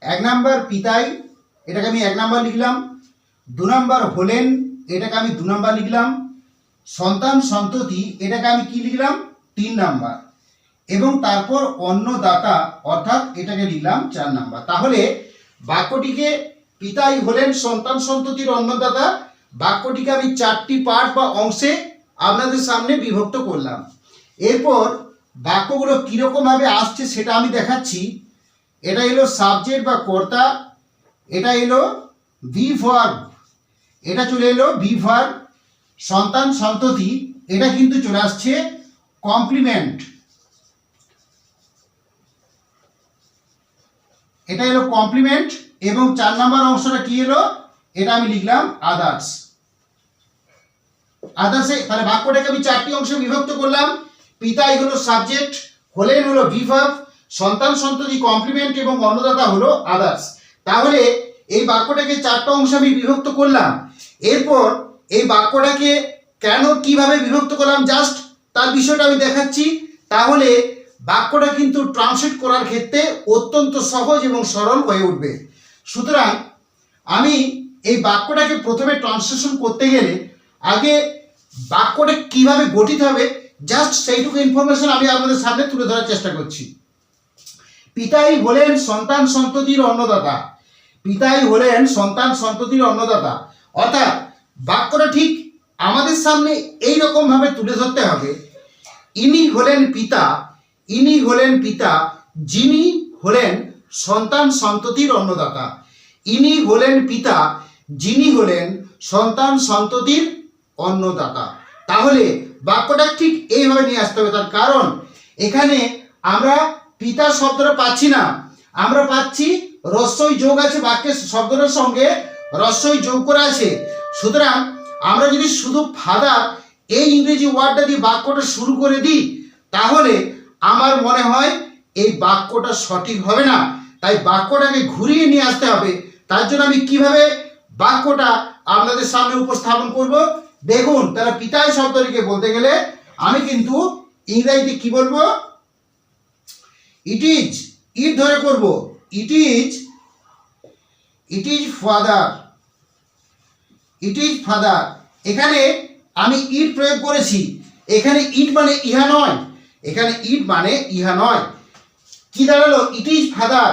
এক নাম্বার পিতাই, এটাকে আমি এক নাম্বার লিখলাম। দু নাম্বার হলেন, এটাকে আমি দু নাম্বার লিখলাম। সন্তান সন্ততি, এটাকে আমি কি লিখলাম? তিন নাম্বার। এবং তারপর অন্নদাতা অর্থাৎ এটাকে লিখলাম চার নাম্বার। তাহলে বাক্যটিকে পিতাই হলেন, সন্তান সন্ততির অন্নদাতা বাক্যটিকে আমি চারটি পার্ট বা অংশে আপনাদের সামনে বিভক্ত করলাম। এরপর বাক্যগুলো কীরকমভাবে আসছে সেটা আমি দেখাচ্ছি। এটা এলো সাবজেক্ট বা কর্তা, এটা এলো বি ভার্ব এটা চলে এলো বি ভার্ব সন্তান সন্ততি, এটা কিন্তু চলে আসছে কমপ্লিমেন্ট এটা এলো কমপ্লিমেন্ট এবং চার নাম্বার অংশটা কি এলো? এটা আমি লিখলাম আদার্স আদার্সে তাহলে বাক্যটাকে আমি চারটি অংশে বিভক্ত করলাম। পিতাই হলো সাবজেক্ট হলেন হলো বিভাব সন্তান সন্ততি কমপ্লিমেন্ট এবং অন্নদাতা হলো আদার্স তাহলে এই বাক্যটাকে চারটা অংশে আমি বিভক্ত করলাম। এরপর এই বাক্যটাকে কেন, কীভাবে বিভক্ত করলাম? জাস্ট তার বিষয়টা আমি দেখাচ্ছি। তাহলে বাক্যটা কিন্তু ট্রান্সলেট করার ক্ষেত্রে অত্যন্ত সহজ এবং সরল হয়ে উঠবে। সুতরাং আমি এই বাক্যটাকে প্রথমে ট্রান্সলেশন করতে গেলে আগে বাক্যটা কীভাবে গঠিত হবে জাস্ট সেইটুকু ইনফরমেশন আমি আপনাদের সামনে তুলে ধরার চেষ্টা করছি। পিতাই হলেন সন্তান সন্ততির অন্নদাতা। পিতাই হলেন সন্তান সন্ততির অন্নদাতা। অর্থাৎ বাক্যটা ঠিক আমাদের সামনে এই রকম ভাবে তুলে ধরতে হবে। ইনি হলেন পিতা, ইনি হলেন পিতা, যিনি হলেন সন্তান সন্ততির অন্নদাতা। ইনি হলেন পিতা, যিনি হলেন সন্তান সন্ততির অন্নদাতা। তাহলে বাক্যটা ঠিক এইভাবে নিয়ে আসতে হবে, তার কারণ এখানে আমরা পিতা শব্দটা পাচ্ছি না। আমরা পাচ্ছি রস্যই যোগ আছে, বাক্যের শব্দটার সঙ্গে রস্যই যোগ করা আছে। সুতরাং আমরা যদি শুধু ফাদার এই ইংরেজি ওয়ার্ডটা দিয়ে বাক্যটা শুরু করে দিই, তাহলে আমার মনে হয় এই বাক্যটা সঠিক হবে না। তাই বাক্যটাকে ঘুরিয়ে নিয়ে আসতে হবে। তার জন্য আমি কীভাবে বাক্যটা আপনাদের সামনে উপস্থাপন করব? দেখুন, তারা পিতায় শব্দটিকে বলতে গেলে আমি কিন্তু ইংরেজিতে কি বলব? ইট ইজ ইট ধরে করব। It is it is father it is father এখানে আমি ইট প্রয়োগ করেছি। এখানে ইট মানে ইহা নয়। এখানে ইট মানে ইহা নয়। কি দাঁড়াল? ইট ইজ ফাদার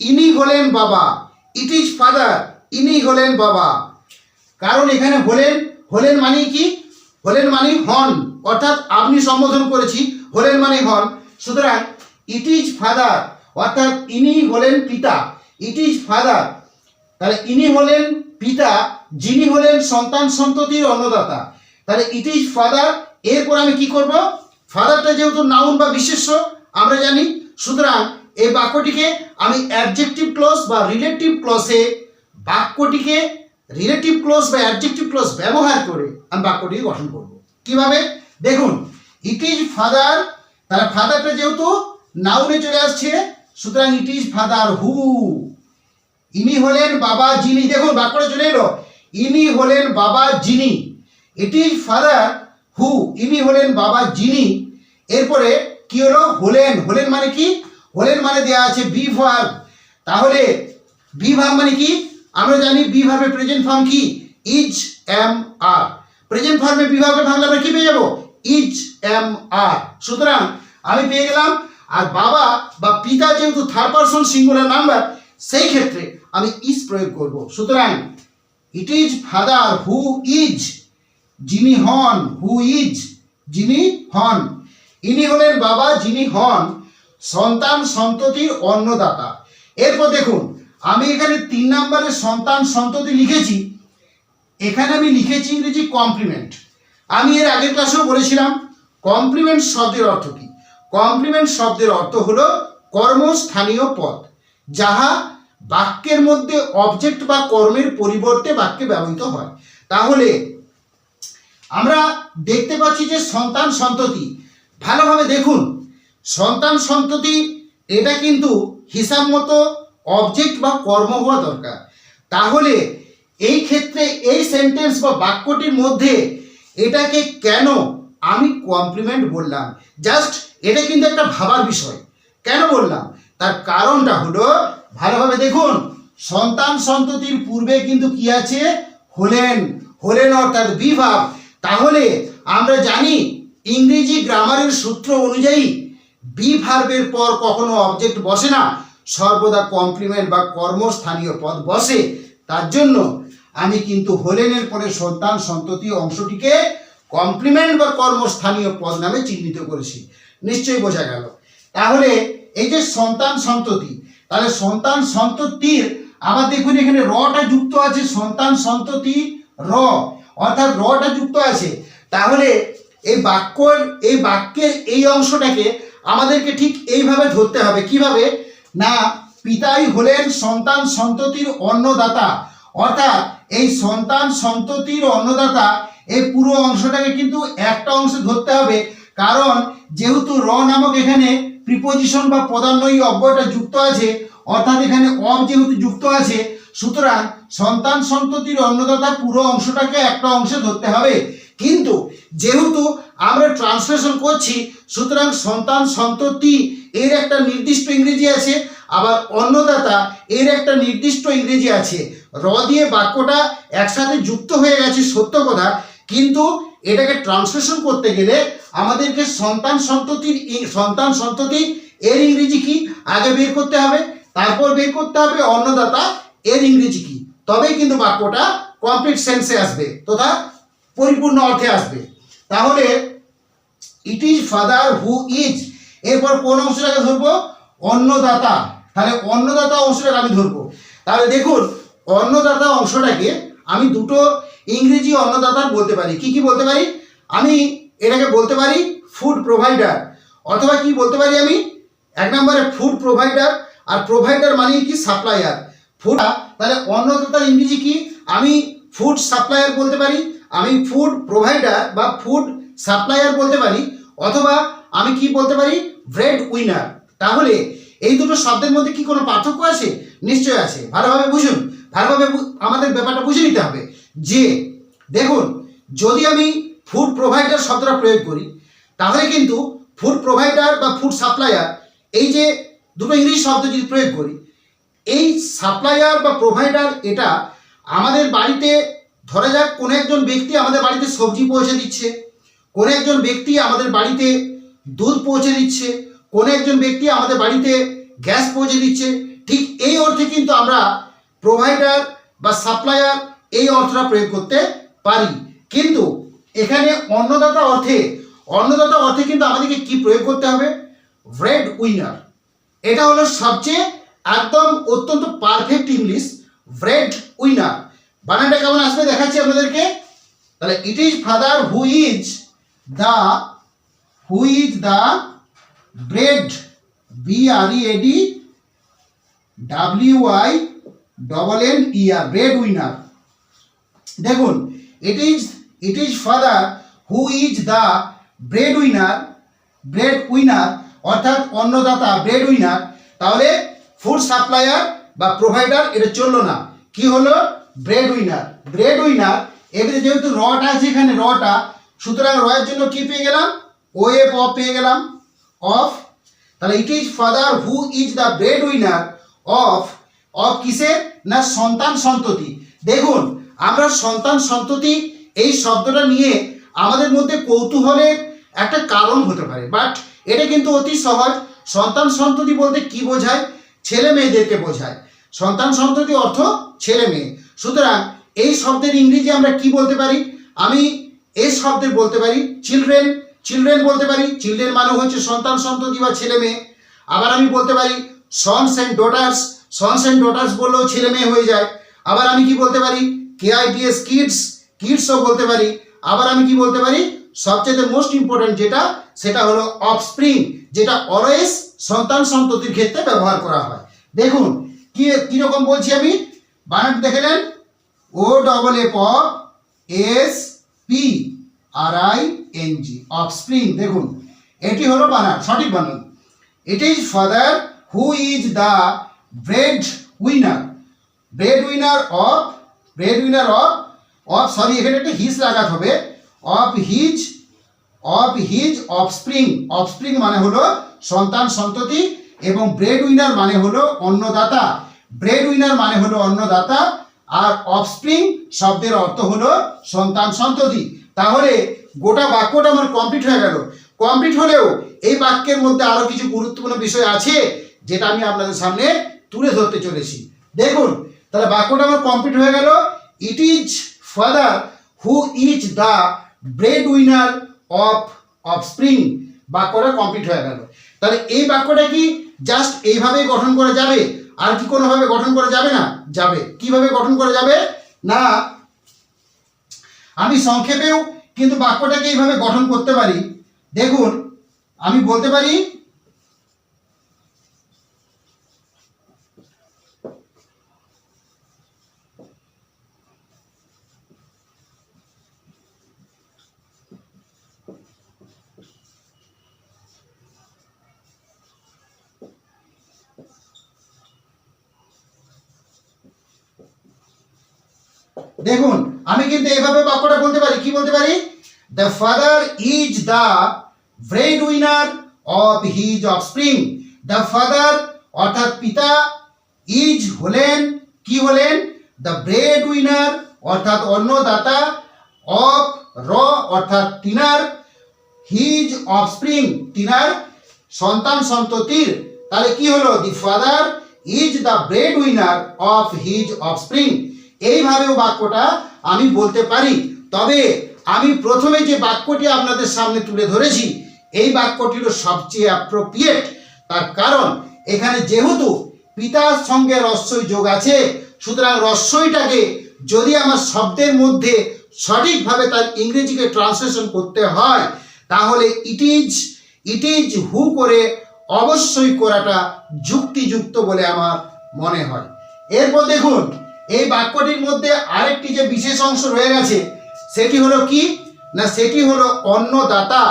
ইনি হলেন বাবা। ইট ইজ ফাদার ইনি হলেন বাবা। কারণ এখানে হলেন হলেন মানে কি? হলেন মানে হন। অর্থাৎ আপনি সম্বোধন করেছি, হলেন মানে হন। সুতরাং ইট ইজ ফাদার অর্থাৎ ইনি হলেন পিতা। ইট ইজ ফাদার তাহলে ইনি হলেন পিতা, যিনি হলেন সন্তান সন্ততির অন্নদাতা। তাহলে ইট ইজ ফাদার এরপর আমি কি করব? ফাদারটা যেহেতু নাউন বা বিশেষ্য, আমরা জানি। সুতরাং এই বাক্যটিকে আমি অ্যাডজেক্টিভ ক্লোজ বা রিলেটিভ ক্লসে বাক্যটিকে রিলেটিভ ক্লোজ বা অ্যাডজেক্টিভ ক্লোজ ব্যবহার করে আমি বাক্যটিকে গঠন করব। কীভাবে? দেখুন ইট ইজ ফাদার তাহলে ফাদারটা যেহেতু নাউনে চলে আসছে। সুতরাং ইট ইজ ফাদার হু ইনি হলেন বাবা যিনি। দেখুন, বাক্যটা চলে এলো। ইনি হলেন বাবা যিনি। ইট ইজ ফাদার হু ইনি হলেন বাবা যিনি। এরপরে কি হলো? হলেন। হলেন মানে কি? হলেন মানে দেয়া আছে বি ভার্ব তাহলে বি ভার্ব মানে কি? আমরা জানি বি ভার্বের প্রেজেন্ট ফর্ম কি? ইজ এম আর প্রেজেন্ট ফর্মে বি ভার্বের ভাঙলে আমরা কি পেয়ে যাব? ইজ এম আর সুতরাং আমি পেয়ে গেলাম আর বাবা বা পিতা যেহেতু থার্ড পারসন সিঙ্গুলার নাম্বার সেই ক্ষেত্রে আমি ইজ প্রয়োগ করব। সুতরাং it is father who is যিনি হন হু ইজ যিনি হন। ইনি হলেন বাবা, যিনি হন, সন্তান সন্ততির অন্নদাতা। এরপর দেখুন, আমি এখানে তিন নম্বরের সন্তান সন্ততি লিখেছি। এখানে আমি লিখেছি ইংরেজি কমপ্লিমেন্ট আমি এর আগের ক্লাসেও বলেছিলাম কমপ্লিমেন্ট শব্দের অর্থ কি? কমপ্লিমেন্ট শব্দের অর্থ হলো কর্মস্থানীয় পদ যাহা বাক্যের মধ্যে অবজেক্ট বা কর্মের পরিবর্তে বাক্যে ব্যবহৃত হয়। তাহলে আমরা দেখতে পাচ্ছি যে সন্তান সন্ততি, ভালোভাবে দেখুন, সন্তান সন্ততি, এটা কিন্তু হিসাব মতো অবজেক্ট বা কর্ম হওয়া দরকার। তাহলে এই ক্ষেত্রে এই সেন্টেন্স বা বাক্যটির মধ্যে এটাকে কেন আমি কমপ্লিমেন্ট বললাম। জাস্ট এটা কিন্তু একটা ভাবার বিষয়। কেন বললাম? তার কারণটা হলো, ভালোভাবে দেখুন, সন্তান সন্ততির পূর্বে কিন্তু কি আছে? হলেন। হলেন অর্থাৎ বিভাব। তাহলে আমরা জানি, ইংরেজি গ্রামারের সূত্র অনুযায়ী বি পর কখনো অবজেক্ট বসে না। সর্বদা কমপ্লিমেন্ট বা কর্মস্থানীয় পদ বসে। তার জন্য আমি কিন্তু হলেনের পরে সন্তান সন্ততি অংশটিকে কমপ্লিমেন্ট বা কর্মস্থানীয় পদ নামে চিহ্নিত করেছি। নিশ্চয়ই বোঝা গেল। তাহলে এই যে সন্তান সন্ততি, তাহলে সন্তান সন্ততির, আবার দেখুন এখানে রটা যুক্ত আছে, সন্তান সন্ততি র, অর্থাৎ রটা যুক্ত আছে। তাহলে এই বাক্যর, এই বাক্যের এই অংশটাকে আমাদেরকে ঠিক এইভাবে ধরতে হবে। কীভাবে? না, পিতাই হলেন সন্তান সন্ততির অন্নদাতা। অর্থাৎ এই সন্তান সন্ততির অন্নদাতা এই পুরো অংশটাকে কিন্তু একটা অংশে ধরতে হবে। কারণ যেহেতু র নামক এখানে প্রিপোজিশন বা পদান্বয়ী অব্যয়টা যুক্ত আছে, অর্থাৎ এখানে অব যেহেতু যুক্ত আছে, সুতরাং সন্তান সন্ততির অন্নদাতা পুরো অংশটাকে একটা অংশে ধরতে হবে। কিন্তু যেহেতু আমরা ট্রান্সলেশন করছি, সুতরাং সন্তান সন্ততি এর একটা নির্দিষ্ট ইংরেজি আছে, আবার অন্নদাতা এর একটা নির্দিষ্ট ইংরেজি আছে। র দিয়ে বাক্যটা একসাথে যুক্ত হয়ে গেছে সত্য কথা কিন্তু এটাকে ট্রান্সলেশন করতে গেলে আমাদেরকে সন্তান সন্ততির সন্তান সন্ততি এর ইংরেজি কি? আগে বের করতে হবে, তারপর বের করতে হবে অন্নদাতা এর ইংরেজি কি? তবেই কিন্তু বাক্যটা কমপ্লিট সেন্সে আসবে, তথা পরিপূর্ণ অর্থে আসবে। তাহলে it is father who is এরপর কোন অংশটাকে ধরবো? অন্নদাতা। তাহলে অন্নদাতা অংশটাকে আমি ধরবো। তাহলে দেখুন, অন্নদাতা অংশটাকে আমি দুটো ইংরেজি অন্নদাতার বলতে পারি। কি কি বলতে পারি? আমি এটাকে বলতে পারি ফুড প্রোভাইডার অথবা কি বলতে পারি আমি? এক নম্বরে ফুড প্রোভাইডার আর প্রোভাইডার মানে কি? সাপ্লায়ার ফুড তাহলে অন্নদাতার ইংরেজি কি? আমি ফুড সাপ্লায়ার বলতে পারি, আমি ফুড প্রোভাইডার বা ফুড সাপ্লায়ার বলতে পারি, অথবা আমি কি বলতে পারি? ব্রেড উইনার তাহলে এই দুটো শব্দের মধ্যে কি কোনো পার্থক্য আছে? নিশ্চয় আছে। ভালোভাবে বুঝুন। ভালোভাবে আমাদের ব্যাপারটা বুঝে নিতে হবে। যে দেখুন, যদি আমি ফুড প্রোভাইডার শব্দটা প্রয়োগ করি, তাহলে কিন্তু ফুড প্রোভাইডার বা ফুড সাপ্লায়ার এই যে দুটো ইংলিশ শব্দ যদি প্রয়োগ করি, এই সাপ্লায়ার বা প্রোভাইডার এটা আমাদের বাড়িতে, ধরা যাক কোনো একজন ব্যক্তি আমাদের বাড়িতে সবজি পৌঁছে দিচ্ছে, কোনো একজন ব্যক্তি আমাদের বাড়িতে দুধ পৌঁছে দিচ্ছে, কোনো একজন ব্যক্তি আমাদের বাড়িতে গ্যাস পৌঁছে দিচ্ছে, ঠিক এই অর্থে কিন্তু আমরা প্রোভাইডার বা সাপ্লায়ার এই অর্থটা প্রয়োগ করতে পারি। কিন্তু এখানে অন্নদাতা অর্থে অন্নদাতা অর্থে কিন্তু আমাদেরকে কি প্রয়োগ করতে হবে? ব্রেড উইনার এটা হলো সবচেয়ে একদম অত্যন্ত পারফেক্ট ইংলিশ ব্রেড উইনার বানানটা কেমন আসবে দেখাচ্ছি আপনাদেরকে। তাহলে it is father who is the who is the bread B R E A D W I double N E R breadwinner দেখুন it is it is father who is the breadwinner breadwinner অর্থাৎ অন্নদাতা bread winner তাহলে food supplier বা provider এটা চলল না। কি হলো? ব্রেড উইনার ব্রেড উইনার এবারে যেহেতু রটা আছে এখানে, রটা, সুতরাং রয়ের জন্য কি পেয়ে গেলাম? ও এফ অফ পেয়ে গেলাম। অফ তাহলে it is father who is the breadwinner of of কিসের? না সন্তান সন্ততি। দেখুন আমরা সন্তান সন্ততি, এই শব্দটা নিয়ে আমাদের মধ্যে কৌতূহলের একটা কারণ হতে পারে। বাট এটা কিন্তু অতি সহজ। সন্তান সন্ততি বলতে কি বোঝায়? ছেলে মেয়েদেরকে বোঝায়। সন্তান সন্ততি অর্থ ছেলে মেয়ে। সুতরাং এই শব্দের ইংরেজি আমরা কি বলতে পারি? আমি এই শব্দের বলতে পারি চিলড্রেন চিলড্রেন বলতে পারি। চিলড্রেন মানে হচ্ছে সন্তান সন্ততি বা ছেলে মেয়ে। আবার আমি বলতে পারি sons and daughters sons and daughters বললেও ছেলে মেয়ে হয়ে যায়। আবার আমি কি বলতে পারি? কে আইটিএস কিডস কিডসও বলতে পারি। আবার আমি কি বলতে পারি? সবচেয়ে মোস্ট ইম্পর্ট্যান্ট যেটা, সেটা হলো অফস্প্রিং যেটা অলওয়েজ সন্তান সন্ততির ক্ষেত্রে ব্যবহার করা হয়। দেখুন, কি কীরকম বলছি আমি? বানান দেখেলেন O double F off S P R I N G offspring দেখুন। এটি হলো বানান, সঠিক বানান। It is father who is the breadwinner breadwinner of breadwinner of of sorry এখানে একটা হিজ লাগাতে হবে। Of his of his offspring offspring মানে হলো সন্তান, সন্ততি এবং ব্রেড উইনার মানে হলো অন্নদাতা। ব্রেড উইনার মানে হলো অন্নদাতা আর অফস্প্রিং শব্দের অর্থ হলো সন্তান, সন্ততি। তাহলে গোটা বাক্যটা আমার কমপ্লিট হয়ে গেল। কমপ্লিট হলেও এই বাক্যের মধ্যে আরও কিছু গুরুত্বপূর্ণ বিষয় আছে, যেটা আমি আপনাদের সামনে তুলে ধরতে চলেছি। দেখুন তাহলে বাক্যটা আমার কমপ্লিট হয়ে গেল। It is father who is the breadwinner of offspring বাক্যটা কমপ্লিট হয়ে গেল। তাহলে এই বাক্যটা কি জাস্ট এইভাবেই গঠন করা যাবে? আর কি কোনোভাবে গঠন করা যাবে না? যাবে। কীভাবে গঠন করা যাবে? না, আমি সংক্ষেপেও কিন্তু বাক্যটাকে এইভাবে গঠন করতে পারি। দেখুন, আমি বলতে পারি দেখুন, আমি কিন্তু এইভাবে বাক্যটা বলতে পারি, কি বলতে পারি? The father is the breadwinner of his offspring the father অর্থাৎ পিতা ইজ হলেন, কি হলেন? দ্য ব্রেড উইনার অর্থাৎ অন্নদাতা অফ র, অর্থাৎ তিনার হিজ অফস্প্রিং তিনার সন্তান সন্ততির। তাহলে কি হলো? The father is the breadwinner of his offspring এইভাবেও বাক্যটা আমি বলতে পারি। তবে আমি প্রথমে যে বাক্যটি আপনাদের সামনে তুলে ধরেছি, এই বাক্যটি হলো সবচেয়ে অ্যাপ্রোপ্রিয়েট তার কারণ, এখানে যেহেতু পিতার সঙ্গে রস্যই যোগ আছে, সুতরাং রস্যইটাকে যদি আমার শব্দের মধ্যে সঠিকভাবে তার ইংরেজিকে ট্রান্সলেশন করতে হয়, তাহলে it is it is who করে অবশ্যই করাটা যুক্তিযুক্ত বলে আমার মনে হয়। এরপর দেখুন এই বাক্যটির মধ্যে আরেকটি যে বিশেষ অংশ রয়ে গেছে, সেটি হলো কি? না, সেটি হলো অন্নদাতা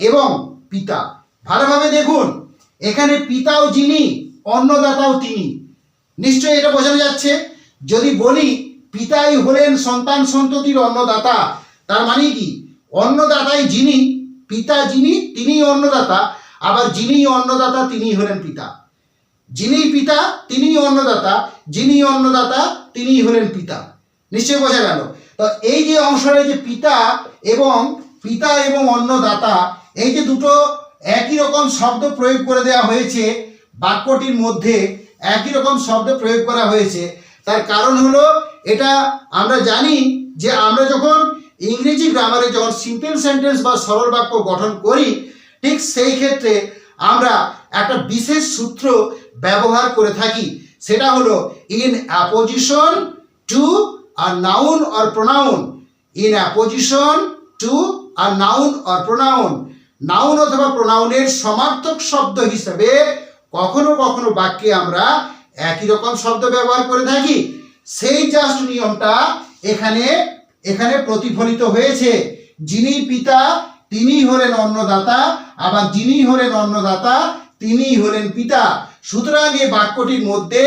এবং পিতা। ভালোভাবে দেখুন, এখানে পিতাও যিনি, অন্নদাতাও তিনি। নিশ্চয়ই এটা বোঝানো যাচ্ছে, যদি বলি পিতাই হলেন সন্তান সন্ততির অন্নদাতা, তার মানে কি? অন্নদাতাই যিনি, পিতা যিনি, তিনিই অন্নদাতা, আবার যিনি অন্নদাতা, তিনিই হলেন পিতা। যিনি পিতা, তিনিই অন্নদাতা, যিনি অন্নদাতা, তিনিই হলেন পিতা। নিশ্চয়ই বোঝা গেল। তো এই যে অংশটা যে পিতা এবং পিতা এবং অন্নদাতা, এই যে দুটো একই রকম শব্দ প্রয়োগ করে দেওয়া হয়েছে, বাক্যটির মধ্যে একই রকম শব্দ প্রয়োগ করা হয়েছে, তার কারণ হলো এটা আমরা জানি যে আমরা যখন ইংরেজি গ্রামারে যখন সিম্পল সেন্টেন্স বা সরল বাক্য গঠন করি, ঠিক সেই ক্ষেত্রে আমরা একটা বিশেষ সূত্র ব্যবহার করে থাকি। সেটা হলো in apposition to a noun or pronoun in apposition to a noun or pronoun noun অথবা প্রোনাউনের সমার্থক শব্দ হিসেবে কখনো কখনো বাক্যে আমরা একই রকম শব্দ ব্যবহার করে থাকি। সেই জাস্ট নিয়মটা এখানে এখানে প্রতিফলিত হয়েছে। যিনি পিতা তিনি হলেন অন্নদাতা, আবার যিনি হলেন অন্নদাতা তিনি হলেন পিতা। সুতরাং এই বাক্যটির মধ্যে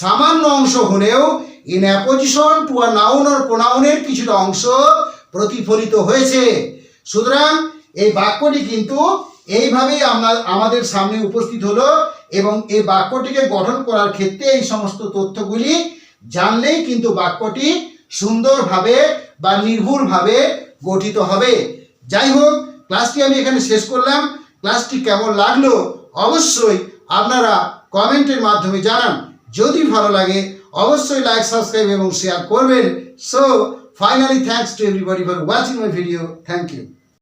সামান্য অংশ হলেও in apposition to a noun or প্রোনাউনের কিছুটা অংশ প্রতিফলিত হয়েছে। সুতরাং এই বাক্যটি কিন্তু এইভাবেই আমরা, আমাদের সামনে উপস্থিত হলো এবং এই বাক্যটিকে গঠন করার ক্ষেত্রে এই সমস্ত তথ্যগুলি জানলেই কিন্তু বাক্যটি সুন্দরভাবে বা নির্ভুলভাবে গঠিত হবে। যাই হোক, ক্লাসটি আমি এখানে শেষ করলাম। ক্লাসটি কেমন লাগল? অবশ্যই আপনারা কমেন্টের মাধ্যমে জানান। যদি ভালো লাগে, অবশ্যই লাইক সাবস্ক্রাইব এবং শেয়ার করবেন। So finally thanks to everybody for watching my video thank you